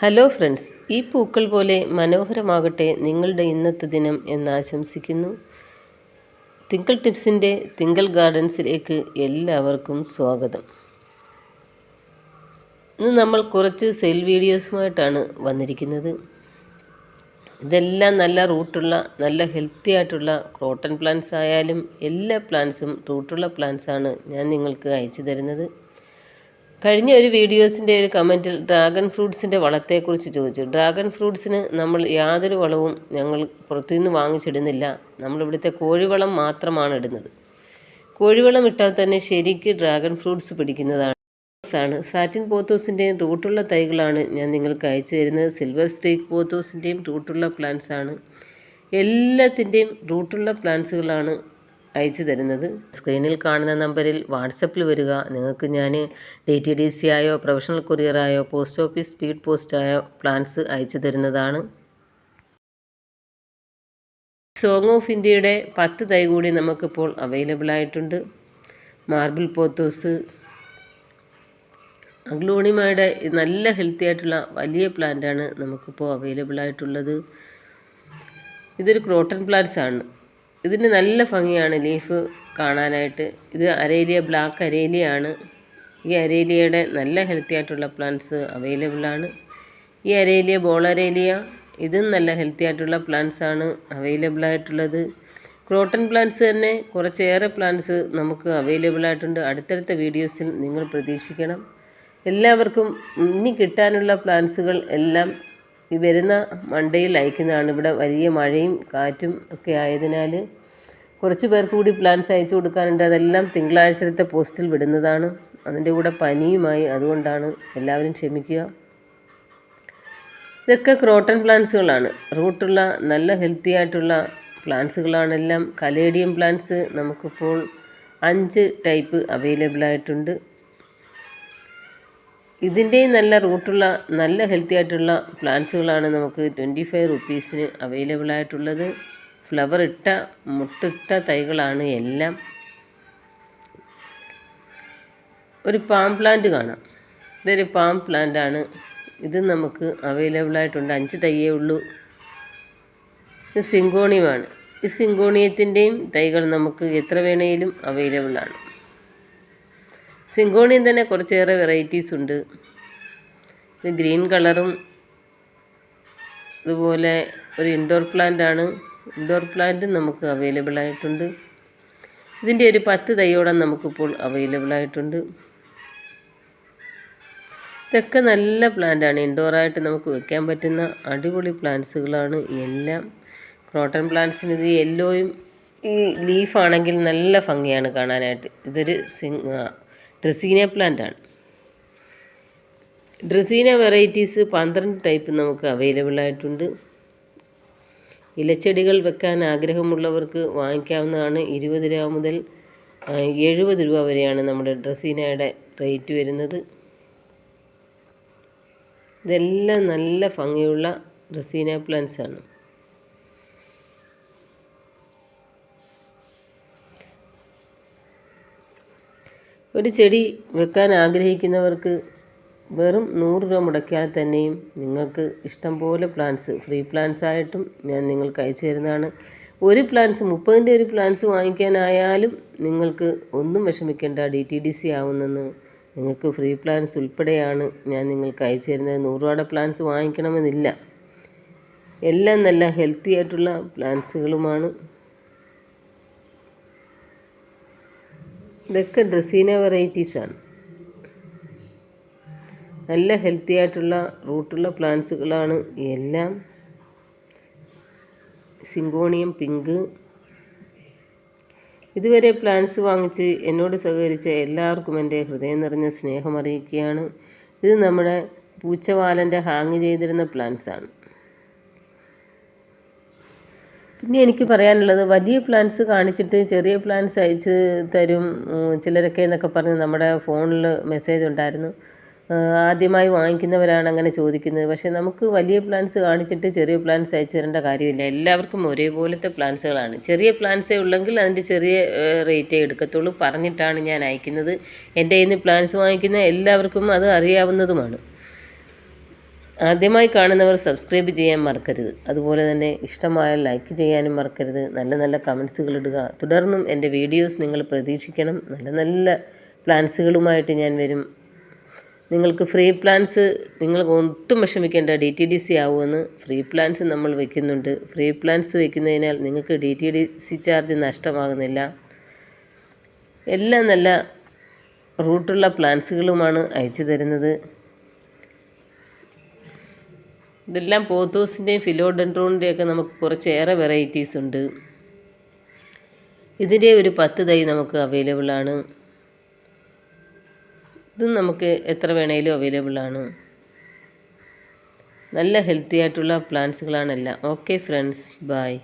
Hello friends ഈ പൂക്കൾ പോലെ മനോഹരമാകട്ടെ നിങ്ങളുടെ ഇന്നത്തെ ദിനം എന്ന് ആശംസിക്കുന്നു. തിങ്കൾ ടിപ്സിന്റെ തിങ്കൾ ഗാർഡൻസിലേക്ക് എല്ലാവർക്കും സ്വാഗതം. ഇന്ന് നമ്മൾ കുറച്ച് സെയിൽ വീഡിയോസുമായിട്ടാണ് വന്നിരിക്കുന്നത്. ഇതെല്ലാം നല്ല റൂട്ടുള്ള നല്ല ഹെൽത്തി ആയിട്ടുള്ള ക്രോട്ടൺ പ്ലാന്റ്സ് ആയാലും എല്ലാ പ്ലാന്റ്സും റൂട്ടുള്ള പ്ലാന്റ്സാണ് ഞാൻ നിങ്ങൾക്ക് അയച്ചു തരുന്നത്. കഴിഞ്ഞ ഒരു വീഡിയോസിന്റെ ഒരു കമന്റിൽ ഡ്രാഗൺ ഫ്രൂട്ട്സിന്റെ വളത്തെക്കുറിച്ച് ചോദിച്ചു. ഡ്രാഗൺ ഫ്രൂട്ട്സിന് നമ്മൾ യാതൊരു വളവും ഞങ്ങൾ പുറത്തുനിന്ന് വാങ്ങിച്ചിടുന്നില്ല. നമ്മളിവിടുത്തെ കോഴിവളം മാത്രമാണ് ഇടുന്നത്. കോഴിവളം ഇട്ടാൽ തന്നെ ശരിക്ക് ഡ്രാഗൺ ഫ്രൂട്ട്സ് പിടിക്കുന്നതാണ്. ആണ്. സാറ്റിൻ പോത്തോസിന്റെയും റൂട്ടുള്ള തൈകളാണ് ഞാൻ നിങ്ങൾക്ക് അയച്ചു തരുന്നത്. സിൽവർ സ്ട്രീക്ക് പോത്തോസിന്റെയും റൂട്ടുള്ള പ്ലാന്റ്സ് ആണ്. എല്ലാത്തിന്റെയും റൂട്ടുള്ള പ്ലാന്റ്സുകളാണ് അയച്ചു തരുന്നത്. സ്ക്രീനിൽ കാണുന്ന നമ്പറിൽ വാട്സപ്പിൽ വരിക. നിങ്ങൾക്ക് ഞാൻ ഡി ടി ഡി സി ആയോ പ്രൊഫഷണൽ കൊറിയറായോ പോസ്റ്റ് ഓഫീസ് സ്പീഡ് പോസ്റ്റായോ പ്ലാൻസ് അയച്ചു തരുന്നതാണ്. സോങ് ഓഫ് ഇന്ത്യയുടെ പത്ത് തൈ കൂടി നമുക്കിപ്പോൾ അവൈലബിൾ ആയിട്ടുണ്ട്. Marble pothos. അഗ്ലോണിമയുടെ നല്ല ഹെൽത്തി ആയിട്ടുള്ള വലിയ പ്ലാന്റാണ് നമുക്കിപ്പോൾ അവൈലബിൾ ആയിട്ടുള്ളത്. ഇതൊരു ക്രോട്ടൺ പ്ലാന്റ്സ് ആണ് ഇതിന് നല്ല ഭംഗിയാണ് ലീഫ് കാണാനായിട്ട്. ഇത് അരേലിയ ബ്ലാക്ക് അരേലിയാണ്. ഈ അരേലിയയുടെ നല്ല ഹെൽത്തി ആയിട്ടുള്ള പ്ലാന്റ്സ് അവൈലബിൾ ആണ്. ഈ അരേലിയ ബോൾ അരേലിയ ഇതും നല്ല ഹെൽത്തി ആയിട്ടുള്ള പ്ലാന്റ്സ് ആണ് അവൈലബിൾ ആയിട്ടുള്ളത്. ക്രോട്ടൺ പ്ലാന്റ്സ് തന്നെ കുറച്ചേറെ പ്ലാന്റ്സ് നമുക്ക് അവൈലബിൾ ആയിട്ടുണ്ട്. അടുത്തടുത്ത വീഡിയോസിൽ നിങ്ങൾ പ്രതീക്ഷിക്കണം. എല്ലാവർക്കും ഇനി കിട്ടാനുള്ള പ്ലാന്റ്സുകൾ എല്ലാം ഈ വരുന്ന മണ്ടയിൽ അയക്കുന്നതാണ്. ഇവിടെ വലിയ മഴയും കാറ്റും ഒക്കെ ആയതിനാൽ കുറച്ച് പേർക്ക് കൂടി പ്ലാന്റ്സ് അയച്ചു കൊടുക്കാനുണ്ട്. അതെല്ലാം തിങ്കളാഴ്ചത്തെ പോസ്റ്റിൽ വിടുന്നതാണ്. അതിന്റെ കൂടെ പനിയുമായി അതുകൊണ്ടാണ് എല്ലാവരും ക്ഷമിക്കുക. ഇതൊക്കെ ക്രോട്ടൺ പ്ലാന്റ്സുകളാണ് റൂട്ടുള്ള നല്ല ഹെൽത്തി ആയിട്ടുള്ള പ്ലാന്റ്സുകളാണെല്ലാം കലേഡിയം പ്ലാന്റ്സ് നമുക്കിപ്പോൾ അഞ്ച് ടൈപ്പ് അവൈലബിൾ ആയിട്ടുണ്ട്. ഇതിന്റെയും നല്ല റൂട്ടുള്ള നല്ല ഹെൽത്തി ആയിട്ടുള്ള പ്ലാന്റ്സുകളാണ് നമുക്ക് ട്വന്റി ഫൈവ് റുപ്പീസിന് അവൈലബിൾ ആയിട്ടുള്ളത്. ഫ്ലവർ ഇട്ട മുട്ടിട്ട തൈകളാണ് എല്ലാം. ഒരു പാം പ്ലാന്റ് കാണാം. ഇതൊരു പാം പ്ലാന്റ് ആണ്. ഇത് നമുക്ക് അവൈലബിൾ ആയിട്ടുണ്ട്. അഞ്ച് തൈയേ ഉള്ളൂ. ഇത് സിങ്കോണിയമാണ്. ഈ സിങ്കോണിയത്തിന്റെയും തൈകൾ നമുക്ക് എത്ര വേണേലും അവൈലബിൾ ആണ്. സിങ്കോണിയം തന്നെ കുറച്ചേറെ വെറൈറ്റീസ് ഉണ്ട്. ഇത് ഗ്രീൻ കളറും ഇതുപോലെ ഒരു ഇൻഡോർ പ്ലാന്റ് ആണ്. ഇൻഡോർ പ്ലാന്റും നമുക്ക് അവൈലബിൾ ആയിട്ടുണ്ട്. ഇതിന്റെ ഒരു പത്ത് തൈയോളം നമുക്കിപ്പോൾ അവൈലബിൾ ആയിട്ടുണ്ട്. ഇതൊക്കെ നല്ല പ്ലാന്റാണ് ഇൻഡോറായിട്ട് നമുക്ക് വെക്കാൻ പറ്റുന്ന അടിപൊളി പ്ലാന്റ്സുകളാണ് എല്ലാം. ക്രോട്ടൺ പ്ലാന്റ്സിന് ഇത് യെല്ലോയും ഈ ലീഫാണെങ്കിൽ നല്ല ഭംഗിയാണ് കാണാനായിട്ട്. ഇതൊരു സിങ് ഡ്രസീന പ്ലാന്റ് ആണ്. ഡ്രസീന വെറൈറ്റീസ് പന്ത്രണ്ട് ടൈപ്പ് നമുക്ക് അവൈലബിൾ ആയിട്ടുണ്ട്. ഇലച്ചെടികൾ വെക്കാൻ ആഗ്രഹമുള്ളവർക്ക് വാങ്ങിക്കാവുന്നതാണ്. ഇരുപത് രൂപ മുതൽ എഴുപത് രൂപ വരെയാണ് നമ്മുടെ ഡ്രസീനയുടെ റേറ്റ് വരുന്നത്. ഇതെല്ലാം നല്ല ഭംഗിയുള്ള ഡ്രസീന പ്ലാന്റ്സ് ഒരു ചെടി വെക്കാൻ ആഗ്രഹിക്കുന്നവർക്ക് വെറും നൂറ് രൂപ മുടക്കിയാൽ തന്നെയും നിങ്ങൾക്ക് ഇഷ്ടം പോലെ പ്ലാന്റ്സ് ഫ്രീ പ്ലാന്റ്സ് ആയിട്ടും ഞാൻ നിങ്ങൾക്ക് അയച്ചു തരുന്നതാണ്. ഒരു പ്ലാന്റ്സ് മുപ്പതിന്റെ ഒരു പ്ലാന്റ്സ് വാങ്ങിക്കാനായാലും നിങ്ങൾക്ക് ഒന്നും വിഷമിക്കേണ്ട ഡി ടി ഡി സി ആവുന്നെന്ന് നിങ്ങൾക്ക് ഫ്രീ പ്ലാന്റ്സ് ഉൾപ്പെടെയാണ് ഞാൻ നിങ്ങൾക്ക് അയച്ചു തരുന്നത്. നൂറ് രൂപയുടെ പ്ലാന്റ്സ് വാങ്ങിക്കണമെന്നില്ല. എല്ലാം നല്ല ഹെൽത്തി ആയിട്ടുള്ള പ്ലാന്റ്സുകളുമാണ് ഇതൊക്കെ ഡ്രസീന വെറൈറ്റീസാണ് നല്ല ഹെൽത്തി ആയിട്ടുള്ള റൂട്ടുള്ള പ്ലാന്റ്സുകളാണ് എല്ലാം. Syngonium pink. ഇതുവരെ പ്ലാന്റ്സ് വാങ്ങിച്ച് എന്നോട് സഹകരിച്ച എല്ലാവർക്കും എന്റെ ഹൃദയം നിറഞ്ഞ സ്നേഹം അറിയിക്കുകയാണ്. ഇത് നമ്മുടെ പൂച്ചവാലന്റെ ഹാങ് ചെയ്തിരുന്ന പ്ലാന്റ്സ് ആണ് പിന്നെ എനിക്ക് പറയാനുള്ളത് വലിയ പ്ലാൻസ് കാണിച്ചിട്ട് ചെറിയ പ്ലാൻസ് അയച്ച് തരും. ചിലരൊക്കെ എന്നൊക്കെ പറഞ്ഞ് നമ്മുടെ ഫോണിൽ മെസ്സേജ് ഉണ്ടായിരുന്നു. ആദ്യമായി വാങ്ങിക്കുന്നവരാണ് അങ്ങനെ ചോദിക്കുന്നത്. പക്ഷേ നമുക്ക് വലിയ പ്ലാൻസ് കാണിച്ചിട്ട് ചെറിയ പ്ലാൻസ് അയച്ചു തരേണ്ട കാര്യമില്ല. എല്ലാവർക്കും ഒരേപോലത്തെ പ്ലാൻസുകളാണ് ചെറിയ പ്ലാൻസേ ഉള്ളെങ്കിൽ അതിന്റെ ചെറിയ റേറ്റേ എടുക്കത്തുള്ളൂ. പറഞ്ഞിട്ടാണ് ഞാൻ അയക്കുന്നത്. എന്റെ കയ്യിൽ പ്ലാൻസ് വാങ്ങിക്കുന്ന എല്ലാവർക്കും അത് അറിയാവുന്നതുമാണ്. ആദ്യമായി കാണുന്നവർ സബ്സ്ക്രൈബ് ചെയ്യാൻ മറക്കരുത്. അതുപോലെ തന്നെ ഇഷ്ടമായ ലൈക്ക് ചെയ്യാനും മറക്കരുത്. നല്ല നല്ല കമൻസുകൾ ഇടുക. തുടർന്നും എന്റെ വീഡിയോസ് നിങ്ങൾ പ്രതീക്ഷിക്കണം. നല്ല നല്ല പ്ലാൻസുകളുമായിട്ട് ഞാൻ വരും. നിങ്ങൾക്ക് ഫ്രീ പ്ലാൻസ് നിങ്ങൾ ഒട്ടും വിഷമിക്കേണ്ട. ഡി ടി ഡി സി ആവുമെന്ന് ഫ്രീ പ്ലാൻസ് നമ്മൾ വെക്കുന്നുണ്ട്. ഫ്രീ പ്ലാൻസ് വെക്കുന്നതിനാൽ നിങ്ങൾക്ക് D T D C charge നഷ്ടമാകുന്നില്ല. എല്ലാം നല്ല റൂട്ടുള്ള പ്ലാൻസുകളുമാണ് അയച്ചു തരുന്നത്. ഇതെല്ലാം പോത്തോസിന്റെയും ഫിലോഡൻഡ്രോണിന്റെയൊക്കെ നമുക്ക് കുറച്ചേറെ വെറൈറ്റീസ് ഉണ്ട്. ഇതിന്റെ ഒരു പത്ത് തൈ നമുക്ക് അവൈലബിൾ ആണ്. ഇതും നമുക്ക് എത്ര വേണേലും അവൈലബിൾ ആണ്. നല്ല ഹെൽത്തി ആയിട്ടുള്ള പ്ലാന്റ്സുകളാണെല്ലാം ഓക്കെ ഫ്രണ്ട്സ് ബൈ